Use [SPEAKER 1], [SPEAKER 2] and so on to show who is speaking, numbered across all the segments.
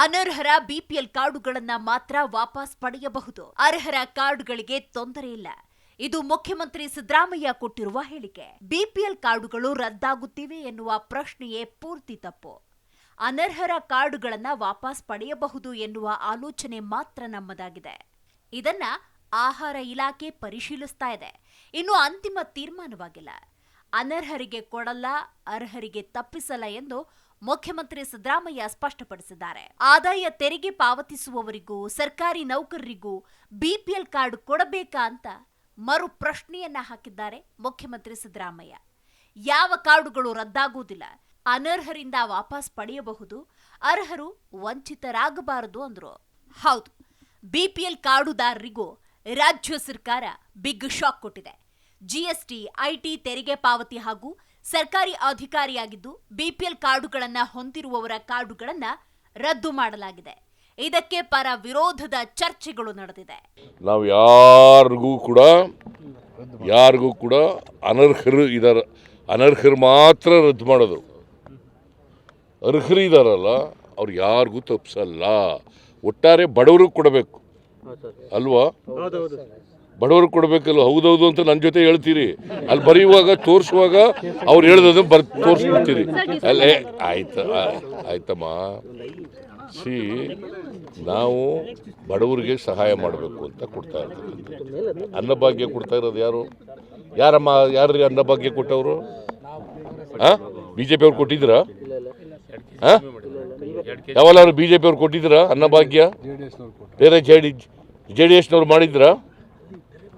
[SPEAKER 1] ಅನರ್ಹರ BPL ಕಾರ್ಡುಗಳನ್ನ ಮಾತ್ರ ವಾಪಸ್ ಪಡೆಯಬಹುದು. ಅರ್ಹರ ಕಾರ್ಡ್ಗಳಿಗೆ ತೊಂದರೆ ಇಲ್ಲ. ಇದು ಮುಖ್ಯಮಂತ್ರಿ ಸಿದ್ದರಾಮಯ್ಯ ಕೊಟ್ಟಿರುವ ಹೇಳಿಕೆ. ಬಿಪಿಎಲ್ ಕಾರ್ಡುಗಳು ರದ್ದಾಗುತ್ತಿವೆ ಎನ್ನುವ ಪ್ರಶ್ನೆಯೇ ಪೂರ್ತಿ ತಪ್ಪು. ಅನರ್ಹರ ಕಾರ್ಡುಗಳನ್ನ ವಾಪಸ್ ಪಡೆಯಬಹುದು ಎನ್ನುವ ಆಲೋಚನೆ ಮಾತ್ರ ನಮ್ಮದಾಗಿದೆ. ಇದನ್ನ ಆಹಾರ ಇಲಾಖೆ ಪರಿಶೀಲಿಸ್ತಾ ಇದೆ. ಇನ್ನು ಅಂತಿಮ ತೀರ್ಮಾನವಾಗಿಲ್ಲ. ಅನರ್ಹರಿಗೆ ಕೊಡಲ್ಲ, ಅರ್ಹರಿಗೆ ತಪ್ಪಿಸಲ್ಲ ಎಂದು ಮುಖ್ಯಮಂತ್ರಿ ಸಿದ್ದರಾಮಯ್ಯ ಸ್ಪಷ್ಟಪಡಿಸಿದ್ದಾರೆ. ಆದಾಯ ತೆರಿಗೆ ಪಾವತಿಸುವವರಿಗೂ, ಸರ್ಕಾರಿ ನೌಕರರಿಗೂ ಬಿಪಿಎಲ್ ಕಾರ್ಡ್ ಕೊಡಬೇಕಾ ಅಂತ ಮರು ಪ್ರಶ್ನೆಯನ್ನ ಹಾಕಿದ್ದಾರೆ ಮುಖ್ಯಮಂತ್ರಿ ಸಿದ್ದರಾಮಯ್ಯ. ಯಾವ ಕಾರ್ಡುಗಳು ರದ್ದಾಗುವುದಿಲ್ಲ, ಅನರ್ಹರಿಂದ ವಾಪಸ್ ಪಡೆಯಬಹುದು, ಅರ್ಹರು ವಂಚಿತರಾಗಬಾರದು ಅಂದ್ರು. ಹೌದು, ಬಿಪಿಎಲ್ ಕಾರ್ಡುದಾರರಿಗೂ ರಾಜ್ಯ ಸರ್ಕಾರ ಬಿಗ್ ಶಾಕ್ ಕೊಟ್ಟಿದೆ. ಜಿಎಸ್ಟಿ, ಐಟಿ ತೆರಿಗೆ ಪಾವತಿ ಹಾಗೂ ಸರ್ಕಾರಿ ಅಧಿಕಾರಿಯಾಗಿದ್ದು ಬಿಪಿಎಲ್ ಕಾರ್ಡುಗಳನ್ನು ಹೊಂದಿರುವವರ ಕಾರ್ಡುಗಳನ್ನು ರದ್ದು ಮಾಡಲಾಗಿದೆ. ಇದಕ್ಕೆ ಪರ ವಿರೋಧದ ಚರ್ಚೆಗಳು ನಡೆದಿದೆ.
[SPEAKER 2] ನಾವು ಯಾರಿಗೂ ಕೂಡ ಯಾರಿಗೂ ಕೂಡ ಅನರ್ಹರು ಇದಾರ ಅನರ್ಹರು ಮಾತ್ರ ರದ್ದು ಮಾಡೋದು. ಅರ್ಹರು ಇದಾರಲ್ಲ ಅವ್ರು ಯಾರಿಗೂ ತಪ್ಪಿಸಲ್ಲ ಒಟ್ಟಾರೆ ಬಡವರು ಕೊಡಬೇಕು. ಅಲ್ವಾ? ಬಡವ್ರಿಗೆ ಕೊಡಬೇಕಲ್ಲ, ಹೌದೌದು ಅಂತ ನನ್ನ ಜೊತೆ ಹೇಳ್ತೀರಿ. ಅಲ್ಲಿ ಬರೆಯುವಾಗ, ತೋರಿಸುವಾಗ ಅವ್ರು ಹೇಳ್ದು ಬರ್, ತೋರಿಸ್ಬಿಡ್ತೀರಿ. ಅಲ್ಲೇ, ಆಯ್ತ ಆಯ್ತಮ್ಮ. ಸಿ, ನಾವು ಬಡವರಿಗೆ ಸಹಾಯ ಮಾಡಬೇಕು ಅಂತ ಕೊಡ್ತಾ ಇರ್ತೀವಿ ಅನ್ನಭಾಗ್ಯ ಕೊಡ್ತಾ ಇರೋದು ಯಾರು? ಯಾರಮ್ಮ, ಯಾರ್ರಿ ಅನ್ನಭಾಗ್ಯ ಕೊಟ್ಟವರು? ಹಾಂ ಬಿ ಜೆ ಪಿ ಅವ್ರು ಹಾಂ ಯಾವಲ್ಲಾರು ಬಿ ಜೆ ಪಿ ಅವ್ರು ಅನ್ನಭಾಗ್ಯ ಬೇರೆ ಜೆ ಡಿ ಜೆ ಡಿ ಎಸ್ನವ್ರು ಮಾಡಿದ್ರಾ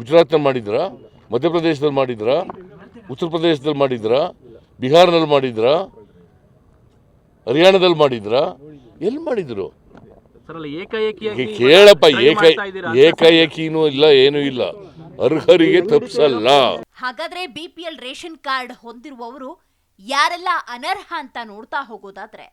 [SPEAKER 2] ಗುಜರಾತ್ನಲ್ಲಿ ಮಾಡಿದ್ರಾ? ಮಧ್ಯಪ್ರದೇಶದಲ್ಲಿ ಮಾಡಿದ್ರಾ? ಉತ್ತರ ಪ್ರದೇಶದಲ್ಲಿ ಮಾಡಿದ್ರಾ? ಬಿಹಾರ್ನಲ್ಲಿ ಮಾಡಿದ್ರಾ? ಹರಿಯಾಣದಲ್ಲಿ ಮಾಡಿದ್ರಾ? ಎಲ್ಲಿ ಮಾಡಿದ್ರು? ಕೇಳಪ್ಪ ಏಕ ಏಕಾಏಕಿನೂ ಇಲ್ಲ ಏನೂ ಇಲ್ಲ. ಅರ್ಹರಿಗೆ ತಪ್ಪಿಸಲ್ಲ
[SPEAKER 1] ಹಾಗಾದ್ರೆ ಬಿಪಿಎಲ್ ರೇಷನ್ ಕಾರ್ಡ್ ಹೊಂದಿರುವವರು ಯಾರೆಲ್ಲ ಅನರ್ಹ ಅಂತ ನೋಡ್ತಾ ಹೋಗೋದಾದ್ರೆ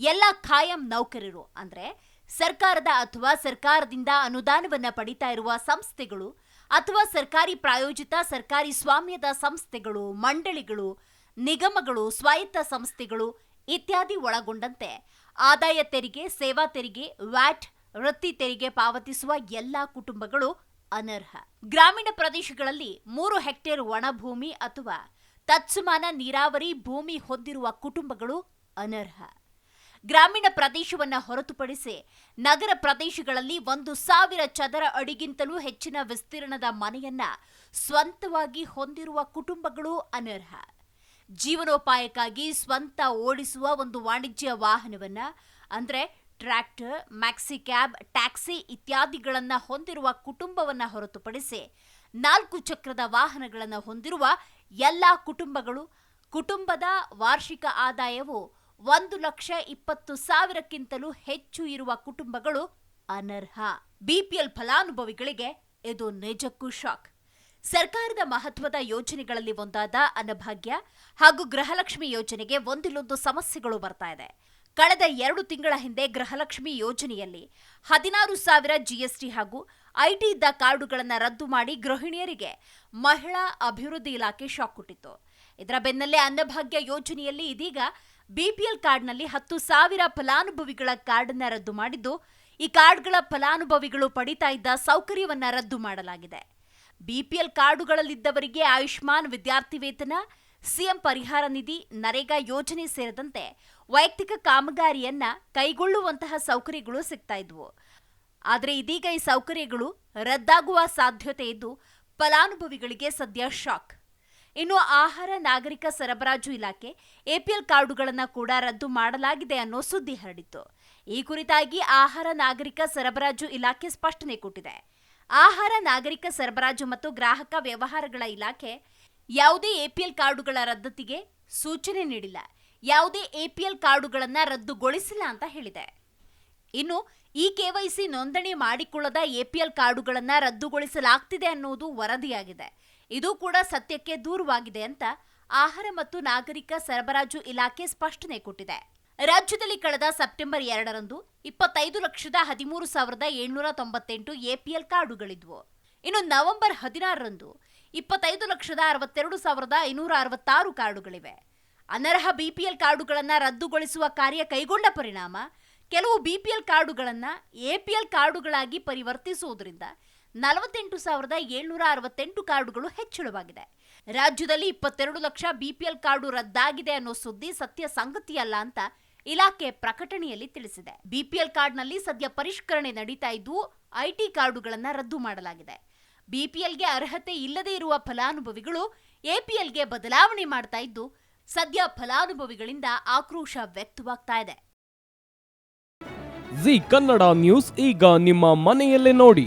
[SPEAKER 1] ಎಲ್ಲ ಖಾಯಂ ನೌಕರರು. ಅಂದ್ರೆ ಸರ್ಕಾರದ ಅಥವಾ ಸರ್ಕಾರದಿಂದ ಅನುದಾನವನ್ನ ಪಡಿತಾ ಇರುವ ಸಂಸ್ಥೆಗಳು ಅಥವಾ ಸರ್ಕಾರಿ ಪ್ರಾಯೋಜಿತ ಸರ್ಕಾರಿ ಸ್ವಾಮ್ಯದ ಸಂಸ್ಥೆಗಳು, ಮಂಡಳಿಗಳು, ನಿಗಮಗಳು, ಸ್ವಾಯತ್ತ ಸಂಸ್ಥೆಗಳು ಇತ್ಯಾದಿ ಒಳಗೊಂಡಂತೆ ಆದಾಯ ತೆರಿಗೆ, ಸೇವಾ ತೆರಿಗೆ, ವ್ಯಾಟ್, ವೃತ್ತಿ ತೆರಿಗೆ ಪಾವತಿಸುವ ಎಲ್ಲಾ ಕುಟುಂಬಗಳು ಅನರ್ಹ. ಗ್ರಾಮೀಣ ಪ್ರದೇಶಗಳಲ್ಲಿ ಮೂರು ಹೆಕ್ಟೇರ್ ಒಣಭೂಮಿ ಅಥವಾ ತತ್ಸಮಾನ ನೀರಾವರಿ ಭೂಮಿ ಹೊಂದಿರುವ ಕುಟುಂಬಗಳು ಅನರ್ಹ. ಗ್ರಾಮೀಣ ಪ್ರದೇಶವನ್ನ ಹೊರತುಪಡಿಸಿ ನಗರ ಪ್ರದೇಶಗಳಲ್ಲಿ ಒಂದು ಸಾವಿರ ಚದರ ಅಡಿಗಿಂತಲೂ ಹೆಚ್ಚಿನ ವಿಸ್ತೀರ್ಣದ ಮನೆಯನ್ನ ಸ್ವಂತವಾಗಿ ಹೊಂದಿರುವ ಕುಟುಂಬಗಳು ಅನರ್ಹ. ಜೀವನೋಪಾಯಕ್ಕಾಗಿ ಸ್ವಂತ ಓಡಿಸುವ ಒಂದು ವಾಣಿಜ್ಯ ವಾಹನವನ್ನ, ಅಂದ್ರೆ ಟ್ರ್ಯಾಕ್ಟರ್, ಮ್ಯಾಕ್ಸಿ ಕ್ಯಾಬ್, ಟ್ಯಾಕ್ಸಿ ಇತ್ಯಾದಿಗಳನ್ನು ಹೊಂದಿರುವ ಕುಟುಂಬವನ್ನ ಹೊರತುಪಡಿಸಿ ನಾಲ್ಕು ಚಕ್ರದ ವಾಹನಗಳನ್ನು ಹೊಂದಿರುವ ಎಲ್ಲ ಕುಟುಂಬಗಳು, ಕುಟುಂಬದ ವಾರ್ಷಿಕ ಆದಾಯವು ಒಂದು ಲಕ್ಷ ಇಪ್ಪತ್ತು ಸಾವಿರಕ್ಕಿಂತಲೂ ಹೆಚ್ಚು ಇರುವ ಕುಟುಂಬಗಳು ಅನರ್ಹ. ಬಿಪಿಎಲ್ ಫಲಾನುಭವಿಗಳಿಗೆ ಇದು ನಿಜಕ್ಕೂ ಶಾಕ್. ಸರ್ಕಾರದ ಮಹತ್ವದ ಯೋಜನೆಗಳಲ್ಲಿ ಒಂದಾದ ಅನ್ನಭಾಗ್ಯ ಹಾಗೂ ಗೃಹಲಕ್ಷ್ಮಿ ಯೋಜನೆಗೆ ಒಂದಿಲ್ಲೊಂದು ಸಮಸ್ಯೆಗಳು ಬರ್ತಾ ಇದೆ. ಕಳೆದ ಎರಡು ತಿಂಗಳ ಹಿಂದೆ ಗೃಹಲಕ್ಷ್ಮಿ ಯೋಜನೆಯಲ್ಲಿ ಹದಿನಾರು ಸಾವಿರ ಜಿಎಸ್ಟಿ ಹಾಗೂ ಐಟಿ ಇದ್ದ ಕಾರ್ಡುಗಳನ್ನು ರದ್ದು ಮಾಡಿ ಗೃಹಿಣಿಯರಿಗೆ ಮಹಿಳಾ ಅಭಿವೃದ್ಧಿ ಇಲಾಖೆ ಶಾಕ್ ಕೊಟ್ಟಿತ್ತು. ಇದರ ಬೆನ್ನಲ್ಲೇ ಅನ್ನಭಾಗ್ಯ ಯೋಜನೆಯಲ್ಲಿ ಇದೀಗ ಬಿಪಿಎಲ್ ಕಾರ್ಡ್ನಲ್ಲಿ ಹತ್ತು ಸಾವಿರ ಫಲಾನುಭವಿಗಳ ಕಾರ್ಡನ್ನ ರದ್ದು ಮಾಡಿದ್ದು, ಈ ಕಾರ್ಡ್ಗಳ ಫಲಾನುಭವಿಗಳು ಪಡಿತಾ ಇದ್ದ ಸೌಕರ್ಯವನ್ನ ರದ್ದು ಮಾಡಲಾಗಿದೆ. ಬಿಪಿಎಲ್ ಕಾರ್ಡುಗಳಲ್ಲಿದ್ದವರಿಗೆ ಆಯುಷ್ಮಾನ್ ವಿದ್ಯಾರ್ಥಿ ವೇತನ, ಸಿಎಂ ಪರಿಹಾರ ನಿಧಿ, ನರೇಗಾ ಯೋಜನೆ ಸೇರಿದಂತೆ ವೈಯಕ್ತಿಕ ಕಾಮಗಾರಿಯನ್ನ ಕೈಗೊಳ್ಳುವಂತಹ ಸೌಕರ್ಯಗಳು ಸಿಗ್ತಾ ಇದ್ವು. ಆದರೆ ಇದೀಗ ಈ ಸೌಕರ್ಯಗಳು ರದ್ದಾಗುವ ಸಾಧ್ಯತೆ ಇದ್ದು, ಫಲಾನುಭವಿಗಳಿಗೆ ಸದ್ಯ ಶಾಕ್. ಇನ್ನು ಆಹಾರ, ನಾಗರಿಕ ಸರಬರಾಜು ಇಲಾಖೆ ಎಪಿಎಲ್ ಕಾರ್ಡುಗಳನ್ನು ಕೂಡ ರದ್ದು ಮಾಡಲಾಗಿದೆ ಅನ್ನೋ ಸುದ್ದಿ ಹರಡಿತ್ತು. ಈ ಕುರಿತಾಗಿ ಆಹಾರ, ನಾಗರಿಕ ಸರಬರಾಜು ಇಲಾಖೆ ಸ್ಪಷ್ಟನೆ ಕೊಟ್ಟಿದೆ. ಆಹಾರ, ನಾಗರಿಕ ಸರಬರಾಜು ಮತ್ತು ಗ್ರಾಹಕ ವ್ಯವಹಾರಗಳ ಇಲಾಖೆ ಯಾವುದೇ ಎಪಿಎಲ್ ಕಾರ್ಡುಗಳ ರದ್ದತಿಗೆ ಸೂಚನೆ ನೀಡಿಲ್ಲ. ಯಾವುದೇ ಎಪಿಎಲ್ ಕಾರ್ಡುಗಳನ್ನು ರದ್ದುಗೊಳಿಸಿಲ್ಲ ಅಂತ ಹೇಳಿದೆ. ಇನ್ನು ಈ ಕೆವೈಸಿ ನೋಂದಣಿ ಮಾಡಿಕೊಳ್ಳದ ಎಪಿಎಲ್ ಕಾರ್ಡುಗಳನ್ನು ರದ್ದುಗೊಳಿಸಲಾಗ್ತಿದೆ ಅನ್ನೋದು ವರದಿಯಾಗಿದೆ. ಇದು ಕೂಡ ಸತ್ಯಕ್ಕೆ ದೂರವಾಗಿದೆ ಅಂತ ಆಹಾರ ಮತ್ತು ನಾಗರಿಕ ಸರಬರಾಜು ಇಲಾಖೆ ಸ್ಪಷ್ಟನೆ ಕೊಟ್ಟಿದೆ. ರಾಜ್ಯದಲ್ಲಿ ಕಳೆದ ಸೆಪ್ಟೆಂಬರ್ ಎರಡರಂದು ಇಪ್ಪತ್ತೈದು ಲಕ್ಷದ ಹದಿಮೂರು ಸಾವಿರದ ಏಳ್ನೂರ ತೊಂಬತ್ತೆಂಟು ಎಪಿಎಲ್ ಕಾರ್ಡುಗಳಿದ್ವು ಇನ್ನು ನವೆಂಬರ್ ಹದಿನಾರರಂದು ಇಪ್ಪತ್ತೈದು ಲಕ್ಷದ ಅರವತ್ತೆರಡು ಸಾವಿರದ ಐನೂರ ಅರವತ್ತಾರು ಕಾರ್ಡುಗಳಿವೆ ಅನರ್ಹ ಬಿಪಿಎಲ್ ಕಾರ್ಡುಗಳನ್ನು ರದ್ದುಗೊಳಿಸುವ ಕಾರ್ಯ ಕೈಗೊಂಡ ಪರಿಣಾಮ ಕೆಲವು ಬಿಪಿಎಲ್ ಕಾರ್ಡುಗಳನ್ನು ಎಪಿಎಲ್ ಕಾರ್ಡುಗಳಾಗಿ ಪರಿವರ್ತಿಸುವುದರಿಂದ ನಲವತ್ತೆಂಟು ಸಾವಿರದ ಏಳ್ನೂರ ಅರವತ್ತೆಂಟು ಕಾರ್ಡುಗಳು ಹೆಚ್ಚಳವಾಗಿದೆ. ರಾಜ್ಯದಲ್ಲಿ ಇಪ್ಪತ್ತೆರಡು ಲಕ್ಷ ಬಿಪಿಎಲ್ ಕಾರ್ಡು ರದ್ದಾಗಿದೆ ಅನ್ನೋ ಸುದ್ದಿ ಸತ್ಯ ಸಂಗತಿಯಲ್ಲ ಅಂತ ಇಲಾಖೆ ಪ್ರಕಟಣೆಯಲ್ಲಿ ತಿಳಿಸಿದೆ. ಬಿಪಿಎಲ್ ಕಾರ್ಡ್ನಲ್ಲಿ ಸದ್ಯ ಪರಿಷ್ಕರಣೆ ನಡೀತಾ ಇದ್ದು, ಐಟಿ ಕಾರ್ಡುಗಳನ್ನು ರದ್ದು ಮಾಡಲಾಗಿದೆ. ಬಿಪಿಎಲ್ಗೆ ಅರ್ಹತೆ ಇಲ್ಲದೇ ಇರುವ ಫಲಾನುಭವಿಗಳು ಎಪಿಎಲ್ಗೆ ಬದಲಾವಣೆ ಮಾಡ್ತಾ ಇದ್ದು, ಸದ್ಯ ಫಲಾನುಭವಿಗಳಿಂದ ಆಕ್ರೋಶ ವ್ಯಕ್ತವಾಗ್ತಾ ಇದೆ.
[SPEAKER 3] ಜಿ ಕನ್ನಡ ನ್ಯೂಸ್ ಈಗ ನಿಮ್ಮ ಮನೆಯಲ್ಲೇ ನೋಡಿ.